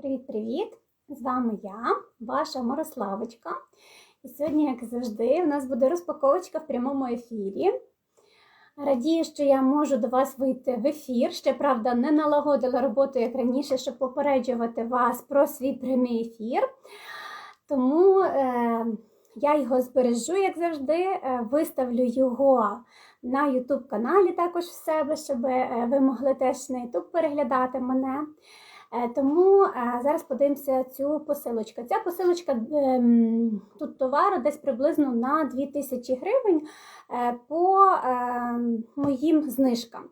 Привіт-привіт! З вами я, ваша Мирославочка. І сьогодні, як завжди, у нас буде розпаковочка в прямому ефірі. Радію, що я можу до вас вийти в ефір. Ще, правда, не налагодила роботу, як раніше, щоб попереджувати вас про свій прямий ефір. Тому е, я його збережу, як завжди, е, виставлю його на YouTube каналі також в себе, щоб е, ви могли теж на YouTube переглядати мене. Е, Тому е, зараз подивимося цю посилочку. Ця посилочка ем, тут товару десь приблизно на 2000 гривень е, по е, моїм знижкам.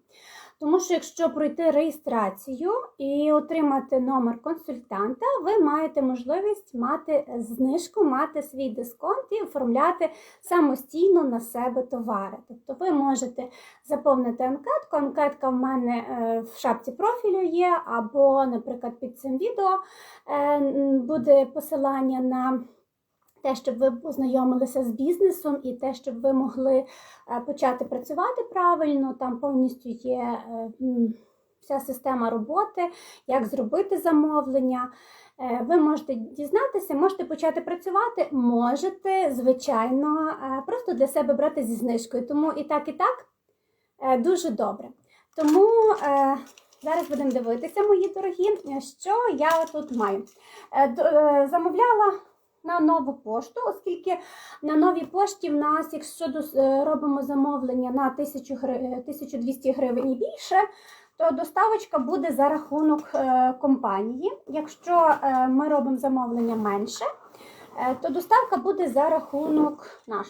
Тому що, якщо пройти реєстрацію і отримати номер консультанта, ви маєте можливість мати знижку, мати свій дисконт і оформляти самостійно на себе товари. Тобто ви можете заповнити анкетку. Анкетка в мене е, в шапці профілю є, або, наприклад, під цим відео е, буде посилання на. Те, щоб ви познайомилися з бізнесом, і те, щоб ви могли е, почати працювати правильно, там повністю є е, вся система роботи, як зробити замовлення. Е, Ви можете дізнатися, можете почати працювати, можете, звичайно, просто для себе брати зі знижкою. Тому і так, і так дуже добре. Тому зараз будемо дивитися, мої дорогі, що я тут маю. Замовляла на нову пошту, оскільки на новій пошті в нас, якщо е, робимо замовлення на 1000 гри- 1200 гривень і більше, то доставочка буде за рахунок е, компанії. Якщо е, ми робимо замовлення менше, е, то доставка буде за рахунок наш.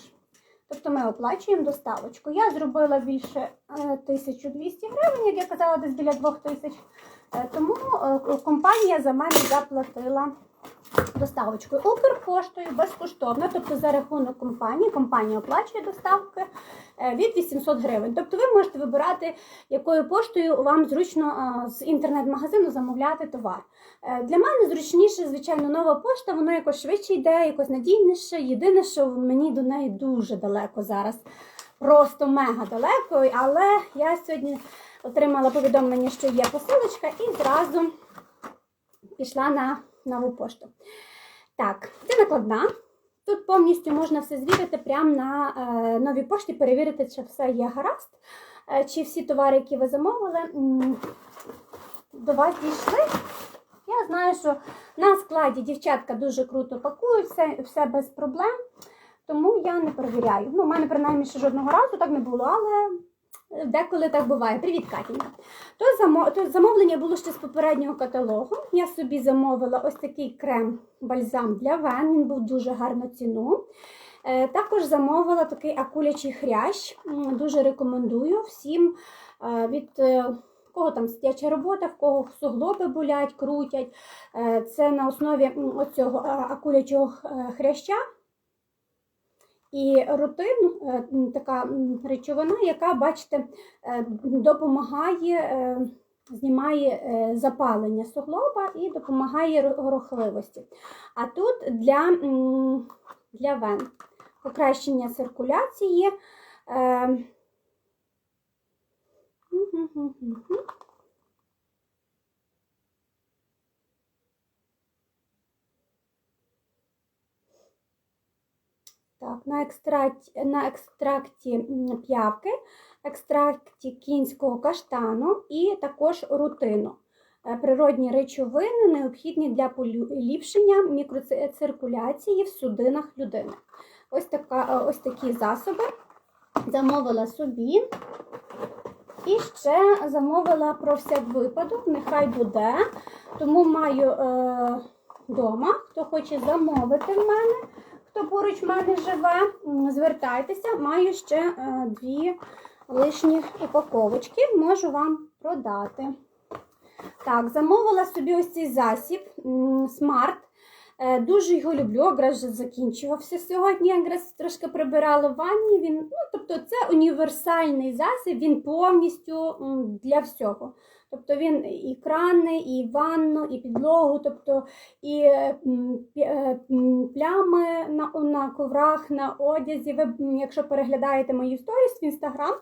Тобто ми оплачуємо доставочку. Я зробила більше е, 1200 гривень, як я казала, десь біля 2000. Е, Тому е, компанія за мене заплатила доставочкою Укрпоштою безкоштовно, тобто за рахунок компанії, компанія оплачує доставки е, від 800 гривень. Тобто ви можете вибирати, якою поштою вам зручно е, з інтернет-магазину замовляти товар. Е, Для мене зручніше, звичайно, нова пошта, воно якось швидше йде, якось надійніше. Єдине, що мені до неї дуже далеко зараз. Просто мега далеко, але я сьогодні отримала повідомлення, що є посилочка, і зразу пішла на нову пошту. Так, це накладна. Тут повністю можна все звірити прямо на е, новій пошті, перевірити, чи все є гаразд, е, чи всі товари, які ви замовили, до вас дійшли. Я знаю, що на складі дівчатка дуже круто пакують, все, все без проблем, тому я не перевіряю. Ну, у мене принаймні ще жодного разу так не було, але деколи так буває. Привіт, Катінька. То, замо... то замовлення було ще з попереднього каталогу. Я собі замовила ось такий крем-бальзам для вен. Він був дуже гарну ціну. Е, Також замовила такий акулячий хрящ. Дуже рекомендую всім е, від е, кого там сидяча робота, в кого суглоби болять, крутять. Е, Це на основі оцього е, акулячого е, хряща. І рутин е, така речовина, яка, бачите, е, допомагає, е, знімає запалення суглоба і допомагає рухливості. А тут для, для вен покращення циркуляції. Так, на екстракті, на екстракті п'явки, екстракті кінського каштану і також рутину. Е, Природні речовини необхідні для поліпшення мікроциркуляції в судинах людини. Ось, така, е, ось такі засоби замовила собі. І ще замовила про всяк випадок, нехай буде. Тому маю е, вдома, хто хоче замовити в мене, хто поруч мене живе, звертайтеся, маю ще е, дві лишні упаковочки, можу вам продати. Так, замовила собі ось цей засіб Smart. Е, Дуже його люблю, якраз вже закінчувався сьогодні. Якраз трошки прибирала в ванні. Він, ну, тобто, це універсальний засіб, він повністю для всього. Тобто він і крани, і ванну, і підлогу, тобто і е, е, плями на, на коврах, на одязі. Ви, якщо переглядаєте мої сторіс в інстаграм,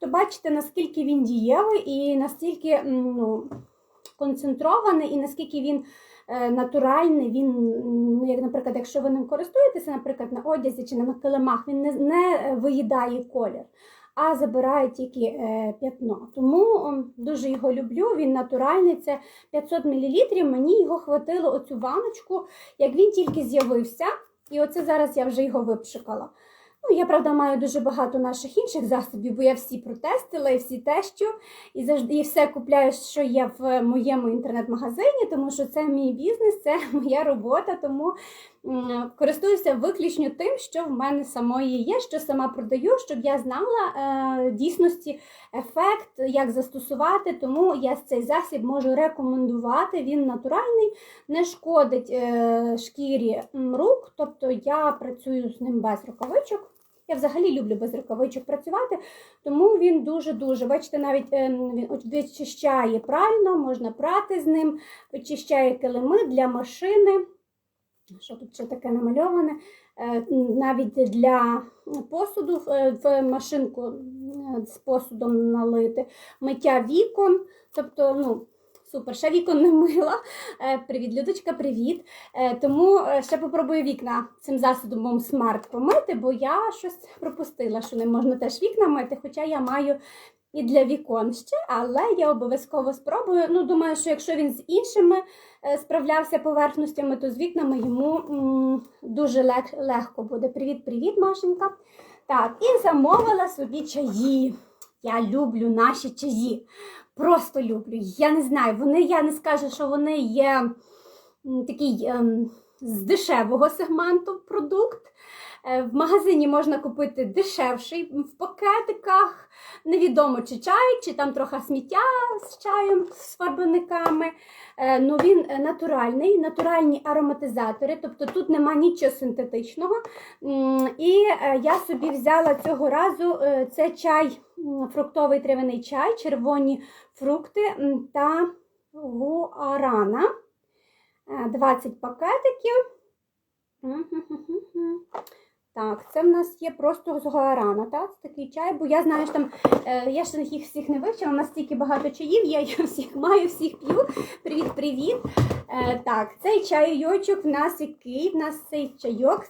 то бачите, наскільки він дієвий і наскільки ну, концентрований, і наскільки він натуральний. Він, м, як, наприклад, якщо ви ним користуєтеся, наприклад, на одязі чи на килимах, він не, не виїдає колір. А забирає тільки е, п'ятно. Тому дуже його люблю. Він натуральний. Це 500 мл. Мені його хватило оцю ваночку, як він тільки з'явився. І оце зараз я вже його випшикала. Ну, я, правда, маю дуже багато наших інших засобів, бо я всі протестила і всі тещу, і завжди і все купляю, що є в моєму інтернет-магазині, тому що це мій бізнес, це моя робота, тому користуюся виключно тим, що в мене самої є, що сама продаю, щоб я знала е, дійсності ефект, як застосувати. Тому я цей засіб можу рекомендувати. Він натуральний, не шкодить е, шкірі рук, тобто я працюю з ним без рукавичок. Я взагалі люблю без рукавичок працювати, тому він дуже-дуже, бачите, навіть е, він вичищає прально, можна прати з ним, вичищає килими для машини. Що тут ще таке намальоване? Е, Навіть для посуду е, в машинку е, з посудом налити, миття вікон, тобто, ну, супер, ще вікон не мила. Е, Привіт, Людочка, привіт. Е, Тому е, ще попробую вікна цим засобом смарт помити, бо я щось пропустила, що не можна теж вікна мити, хоча я маю і для вікон ще, але я обов'язково спробую. Ну, думаю, що якщо він з іншими справлявся поверхностями, то з вікнами йому м, дуже лег- легко буде. Привіт-привіт, Машенька. Так, і замовила собі чаї. Я люблю наші чаї. Просто люблю. Я не знаю, вони, я не скажу, що вони є такий ем, з дешевого сегменту продукт. Е, В магазині можна купити дешевший в пакетиках. Невідомо, чи чай, чи там трохи сміття з чаєм, з фарбовниками. Е, Ну, він натуральний, натуральні ароматизатори, тобто тут нема нічого синтетичного. І е, я собі взяла цього разу це чай, фруктовий травяний чай, червоні фрукти та гуарана. Е, 20 пакетиків. Так, це в нас є просто з гуарана, так? Такий чай, бо я знаю, що там е, я ще їх всіх не вивчила, у нас стільки багато чаїв, я їх всіх маю, всіх п'ю. Привіт-привіт. Е, так, цей чайочок в нас який? В нас цей чайок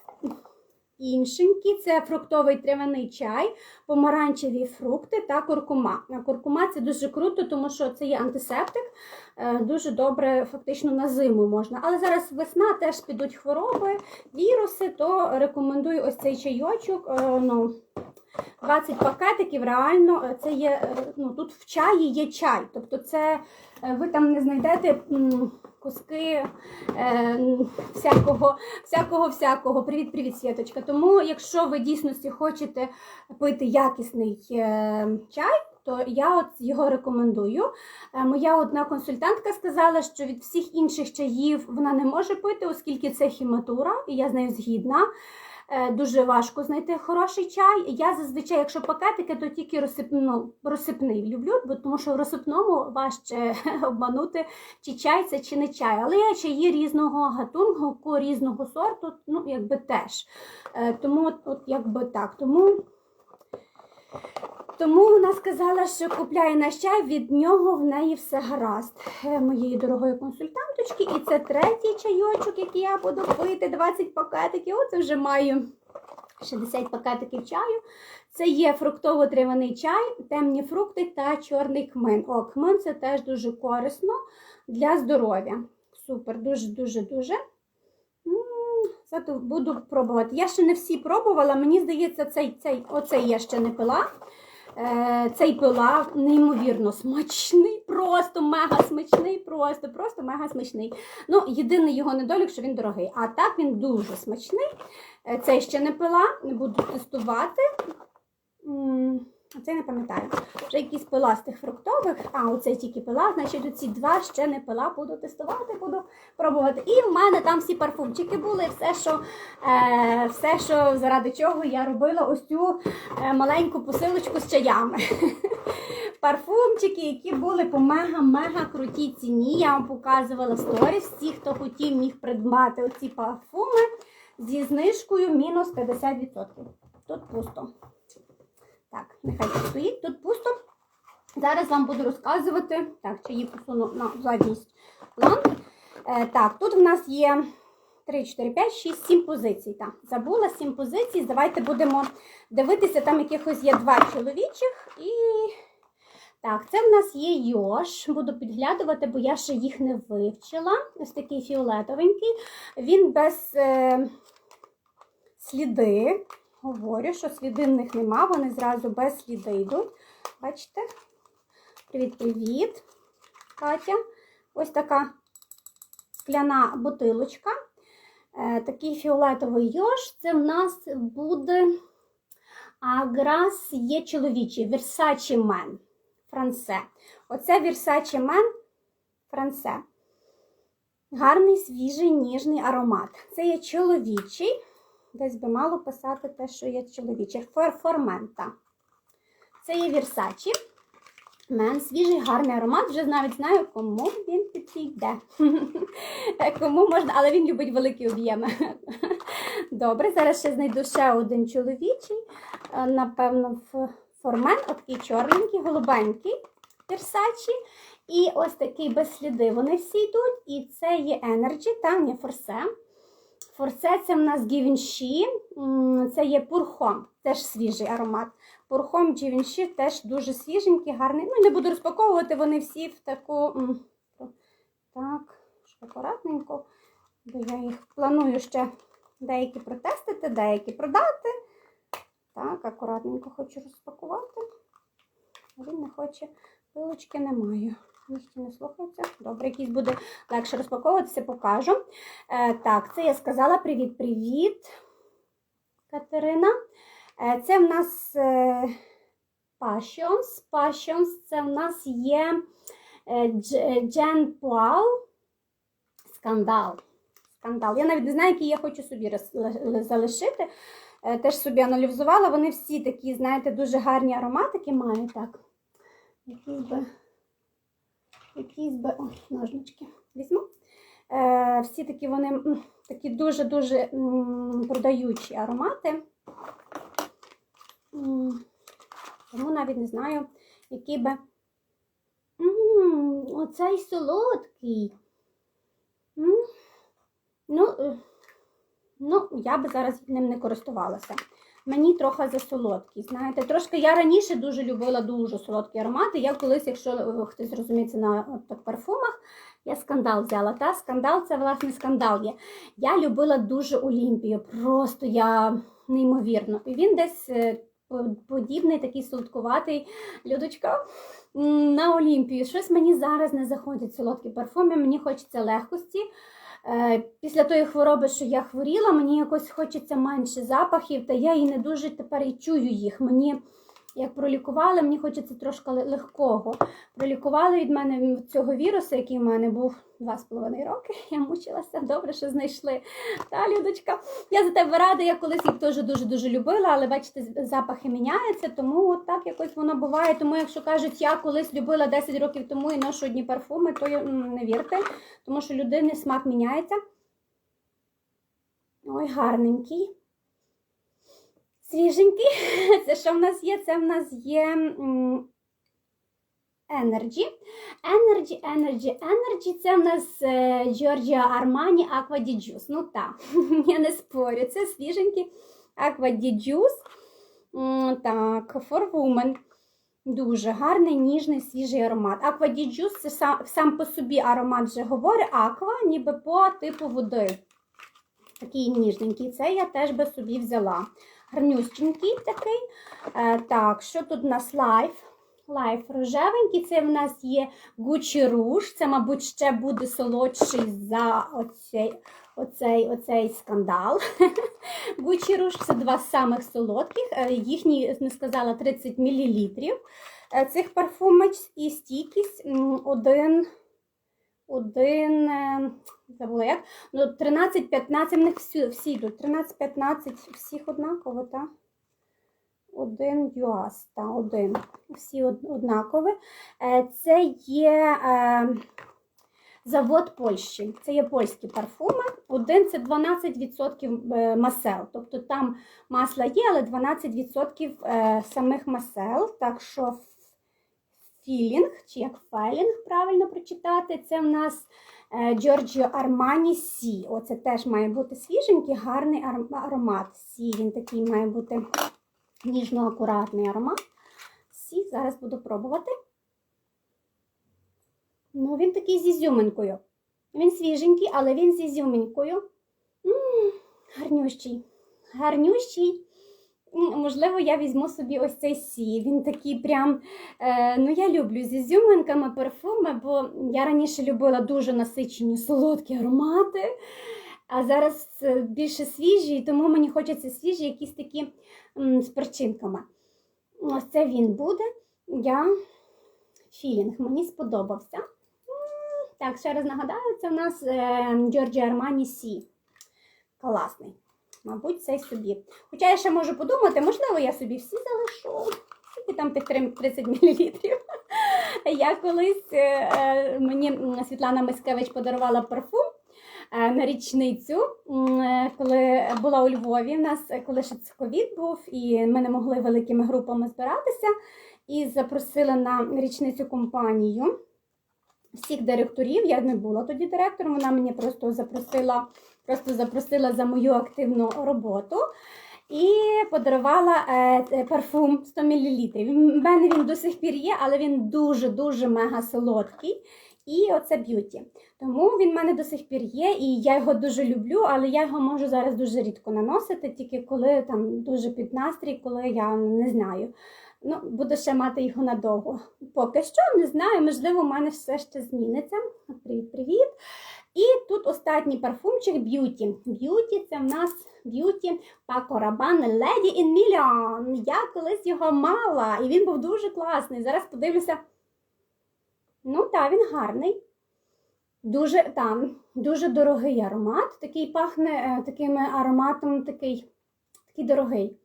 іншенький, це фруктовий травяний чай, помаранчеві фрукти та куркума. Куркума це дуже круто, тому що це є антисептик, е, дуже добре фактично на зиму можна. Але зараз весна теж підуть хвороби, віруси, то рекомендую ось цей чайочок. е, Ну, 20 пакетиків, реально, е, це є, ну, тут в чаї є чай. Тобто це ви там не знайдете куски е, всякого, всякого, всякого. Привіт, привіт, Світочка. Тому, якщо ви дійсності хочете пити якісний е, чай, то я от його рекомендую. Е, Моя одна консультантка сказала, що від всіх інших чаїв вона не може пити, оскільки це хіматура, і я з нею згідна. Е, Дуже важко знайти хороший чай. Я зазвичай, якщо пакетики, то тільки розсип, ну, розсипний люблю, бо тому що в розсипному важче обманути, чи чай це, чи не чай. Але є чаї різного гатунку, різного сорту, ну якби теж. Е, Тому от, от якби так. Тому тому вона сказала, що купляє наш чай, від нього в неї все гаразд. Е, Моєї дорогої консультанточки. І це третій чайочок, який я буду пити, 20 пакетиків. Оце вже маю 60 пакетиків чаю. Це є фруктово-травяний чай, темні фрукти та чорний кмин. О, кмин це теж дуже корисно для здоров'я. Супер, дуже-дуже дуже. Зато буду пробувати. Я ще не всі пробувала. Мені здається, цей, цей, оцей я ще не пила. Е, цей пилав, неймовірно смачний, просто мега смачний, просто, просто мега смачний. Ну, єдиний його недолік, що він дорогий. А так він дуже смачний. Е, цей ще не пила, не буду тестувати. Це не пам'ятаю. Вже якісь пила з тих фруктових, а оцей тільки пила, значить оці два ще не пила, буду тестувати, буду пробувати. І в мене там всі парфумчики були, все, що, е, все, що заради чого я робила ось цю е, маленьку посилочку з чаями. Парфумчики, які були по мега-мега крутій ціні. Я вам показувала сторіс. Всі, хто хотів, міг придбати оці парфуми зі знижкою мінус 50%. Тут пусто. Так, нехай тут стоїть, тут пусто. Зараз вам буду розказувати. Так, чаї посуну на задній план. Е, так, тут в нас є 3, 4, 5, 6, 7 позицій. Так, забула 7 позицій. Давайте будемо дивитися, там якихось є два чоловічих і. Так, це в нас є йош. Буду підглядувати, бо я ще їх не вивчила. Ось такий фіолетовенький. Він без е, сліди. Говорю, що сліди в них нема, вони зразу без сліди йдуть. Бачите? Привіт-привіт, Катя. Ось така скляна бутилочка. Е, такий фіолетовий йош. Це в нас буде Аграс є чоловічий, Versace Man. Франсе. Оце Versace Man Франсе. Гарний, свіжий, ніжний аромат. Це є чоловічий. Десь би мало писати те, що є чоловічий. Фор, формента. Це є Versace. Мен, свіжий, гарний аромат. Вже навіть знаю, кому він підійде. Кому можна, але він любить великі об'єми. Добре, зараз ще знайду ще один чоловічий. Е, Напевно, формен, отакий чорненький, голубенький Versace. І ось такий без сліди. Вони всі йдуть. І це є Energy, та не форсе. Форсе це в нас Givenchy, це є пурхом, теж свіжий аромат. Пурхом Givenchy теж дуже свіженький, гарний. Ну, не буду розпаковувати, вони всі в таку. Так, акуратненько, бо я їх планую ще деякі протестити, деякі продати. Так, акуратненько хочу розпакувати. Він не хоче, пилочки немає. Ніхто не слухається. Добре, якийсь буде легше розпаковуватися, покажу. Е, так, це я сказала привіт-привіт, Катерина. Е, це в нас е, Passions. Passions це в нас є е, Джен Пуал. Скандал. Скандал. Я навіть не знаю, який я хочу собі залишити. Е, Теж собі аналізувала. Вони всі такі, знаєте, дуже гарні ароматики мають. Так. Якийсь би, якийсь би, ой, ножнички візьму. Е, всі такі вони такі дуже-дуже продаючі аромати. Тому навіть не знаю, який би. М, Оцей солодкий. М, Ну, е, ну, я би зараз ним не користувалася. Мені трохи засолодкий. Знаєте, трошки я раніше дуже любила дуже солодкі аромати. Я колись, якщо е, хтось розуміється на от, парфумах, я скандал взяла. Та скандал це власне скандал є. Я любила дуже Олімпію, просто я неймовірно. І він десь е, подібний, такий солодкуватий людочка на Олімпію. Щось мені зараз не заходять солодкі парфуми, мені хочеться легкості. Е, Після тої хвороби, що я хворіла, мені якось хочеться менше запахів, та я і не дуже тепер і чую їх. Мені як пролікували, мені хочеться трошки легкого. Пролікували від мене цього вірусу, який в мене був два з половиною роки. Я мучилася, добре, що знайшли. Та, Людочка, я за тебе рада, я колись їх теж дуже-дуже любила, але бачите, запахи міняються, тому от так якось воно буває. Тому, якщо кажуть, я колись любила 10 років тому і ношу одні парфуми, то не вірте, тому що людини смак міняється. Ой, гарненький. Свіженький. Це що в нас є? Це в нас є Energy. Energy, Energy, Energy це в нас е, Giorgio Armani Aqua di Juice. Ну так, я не спорю. Це свіженький Aqua di Juice. Так, for women. Дуже гарний, ніжний, свіжий аромат. Aqua di Juice це сам, сам по собі аромат вже говорить. Aqua, ніби по типу води. Такий ніжненький. Це я теж би собі взяла. Гарнюсінький такий. Е, так, що тут у нас лайф? Лайф рожевенький. Це в нас є Gucci Rouge. Це, мабуть, ще буде солодший за оцей, оцей, оцей скандал. Gucci Rouge це два самих солодких. Е, Їхні, не сказала, 30 мл цих парфумів і стійкість один. Один, е, забула як, ну 13-15, в них всі, всі йдуть, 13-15, всіх однаково, так? Один юас, та один. Всі од- однакові. Е, Це є е, завод Польщі. Це є польські парфуми. Один це 12% е, масел. Тобто там масла є, але 12% е, самих масел. Так що філінг, чи як фелінг правильно прочитати. Це в нас Giorgio Armani Сі. Оце теж має бути свіженький, гарний аромат. Сі, він такий має бути ніжно-акуратний аромат. Сі, зараз буду пробувати. Ну, він такий з ізюминкою. Він свіженький, але він з ізюминкою. М, гарнющий. Гарнющий. Можливо, я візьму собі ось цей сі. Він такий прям. Е, ну, я люблю з ізюминками парфуми, бо я раніше любила дуже насичені солодкі аромати. А зараз е, більше свіжі, тому мені хочеться свіжі, якісь такі з перчинками. Ось це він буде. Я філінг мені сподобався. Так, ще раз нагадаю, це в нас е, Giorgio Armani Сі. Класний. Мабуть, цей собі. Хоча я ще можу подумати, можливо, я собі всі залишу. Скільки там тих 30 мл. Я колись е, е, мені Світлана Мискевич подарувала парфум е, на річницю, е, коли була у Львові. У нас е, коли ще ковід був, і ми не могли великими групами збиратися. І запросила на річницю компанію всіх директорів. Я не була тоді директором, вона мені просто запросила, просто запросила за мою активну роботу. І подарувала е, е, парфум 100 мл. У мене він до сих пір є, але він дуже-дуже мега солодкий. І оце б'юті. Тому він в мене до сих пір є, і я його дуже люблю, але я його можу зараз дуже рідко наносити, тільки коли там дуже під настрій, коли я не знаю. Ну, буду ще мати його надовго. Поки що не знаю, можливо, у мене все ще зміниться. Привіт, привіт. І тут останній парфумчик Beauty. Beauty це в нас Beauty Paco Rabanne Lady in Million. Я колись його мала, і він був дуже класний. Зараз подивлюся. Ну, так, він гарний. Дуже там, дуже дорогий аромат. Такий пахне е, таким ароматом, такий, такий дорогий.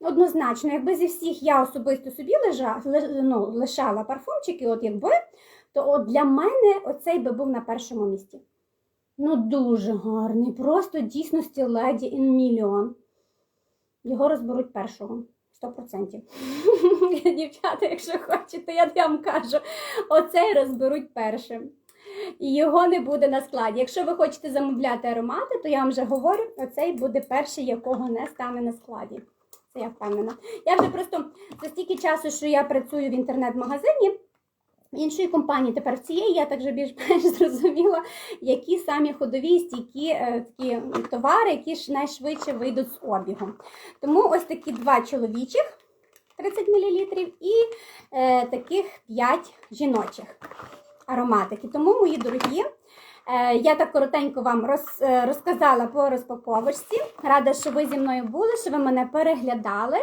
Однозначно, якби зі всіх я особисто собі лежа, ну, лишала парфумчики, от якби, то от для мене оцей би був на першому місці. Ну, дуже гарний. Просто дійсності леді in мільйон. Його розберуть першого. 100%. Дівчата, якщо хочете, я вам кажу, оцей розберуть першим. І його не буде на складі. Якщо ви хочете замовляти аромати, то я вам вже говорю, оцей буде перший, якого не стане на складі. Це я впевнена. Я вже просто за стільки часу, що я працюю в інтернет-магазині іншої компанії, тепер в цієї, я також більш-менш зрозуміла, які самі ходові стійкі е, такі товари, які ж найшвидше вийдуть з обігу. Тому ось такі два чоловічих 30 мл і е, таких 5 жіночих ароматики. Тому, мої дорогі, е, я так коротенько вам роз, е, розказала по розпаковочці. Рада, що ви зі мною були, що ви мене переглядали.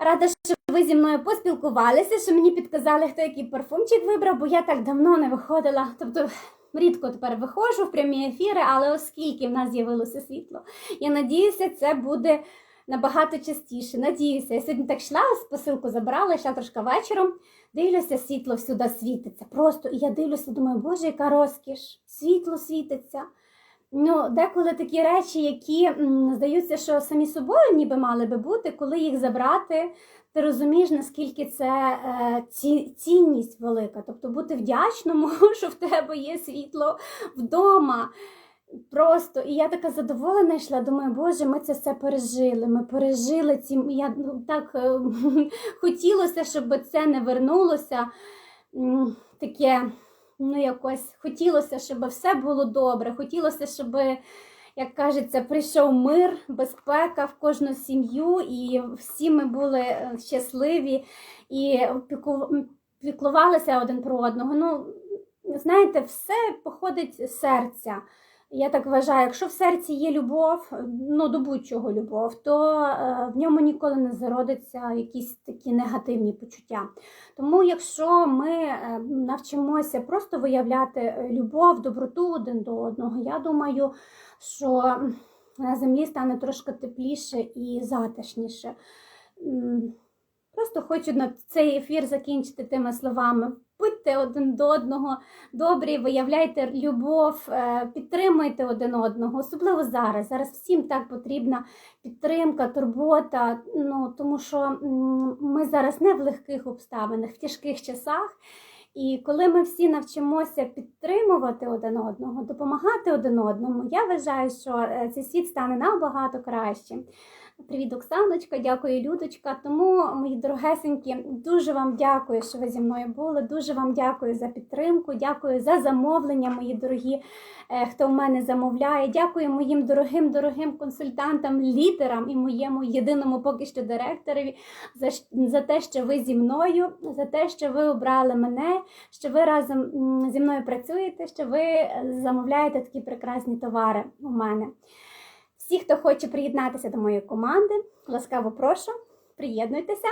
Рада, що ви зі мною поспілкувалися, що мені підказали, хто який парфумчик вибрав, бо я так давно не виходила. Тобто рідко тепер виходжу в прямі ефіри, але оскільки в нас з'явилося світло, я надіюся, це буде набагато частіше. Надіюся, я сьогодні так йшла, посилку забрала, йшла трошки вечором. Дивлюся, світло всюди світиться. Просто і я дивлюся, думаю, боже, яка розкіш, світло світиться. Ну, деколи такі речі, які здаються, що самі собою ніби мали би бути, коли їх забрати, ти розумієш, наскільки це е, ці, цінність велика. Тобто бути вдячному, що в тебе є світло вдома. Просто і я така задоволена йшла. Думаю, боже, ми це все пережили. Ми пережили ці. Я ну, так е, хотілося, щоб це не вернулося. Таке, ну якось хотілося, щоб все було добре. Хотілося, щоб, як кажеться, прийшов мир, безпека в кожну сім'ю, і всі ми були е, щасливі і піклувалися один про одного. Ну, знаєте, все походить з серця. Я так вважаю, якщо в серці є любов, ну до будь-чого любов, то е, в ньому ніколи не зародиться якісь такі негативні почуття. Тому, якщо ми е, навчимося просто виявляти е, любов, доброту один до одного, я думаю, що на землі стане трошки тепліше і затишніше. Просто хочу на цей ефір закінчити тими словами. Будьте один до одного добрі, виявляйте любов, е, підтримуйте один одного, особливо зараз. Зараз всім так потрібна підтримка, турбота. Ну тому що ми зараз не в легких обставинах, в тяжких часах. І коли ми всі навчимося підтримувати один одного, допомагати один одному, я вважаю, що е, цей світ стане набагато кращим. Привіт, Оксаночка, дякую, Людочка. Тому, мої дорогесенькі, дуже вам дякую, що ви зі мною були. Дуже вам дякую за підтримку, дякую за замовлення, мої дорогі, е, хто в мене замовляє. Дякую моїм дорогим, дорогим консультантам, лідерам і моєму єдиному поки що директорові за, за те, що ви зі мною, за те, що ви обрали мене, що ви разом зі мною працюєте, що ви е, замовляєте такі прекрасні товари у мене. Всі, хто хоче приєднатися до моєї команди, ласкаво прошу, приєднуйтеся.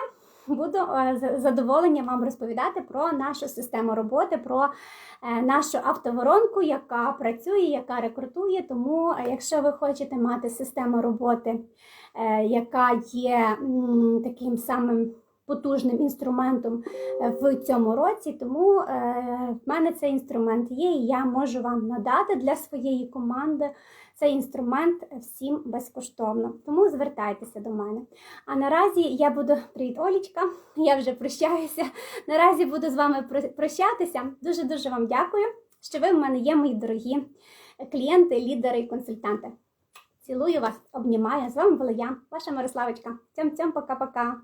Буду е, з задоволенням вам розповідати про нашу систему роботи, про е, нашу автоворонку, яка працює, яка рекрутує. Тому, е, якщо ви хочете мати систему роботи, яка є таким самим потужним інструментом в цьому році, тому в мене цей інструмент є, і я можу вам надати для своєї команди цей інструмент всім безкоштовно. Тому звертайтеся до мене. А наразі я буду привіт, Олічка. Я вже прощаюся. Наразі буду з вами прощатися. Дуже дуже вам дякую, що ви в мене є, мої дорогі клієнти, лідери і консультанти. Цілую вас, обнімаю. З вами була я, ваша Мирославочка. Цьом-цьом, пока-пока.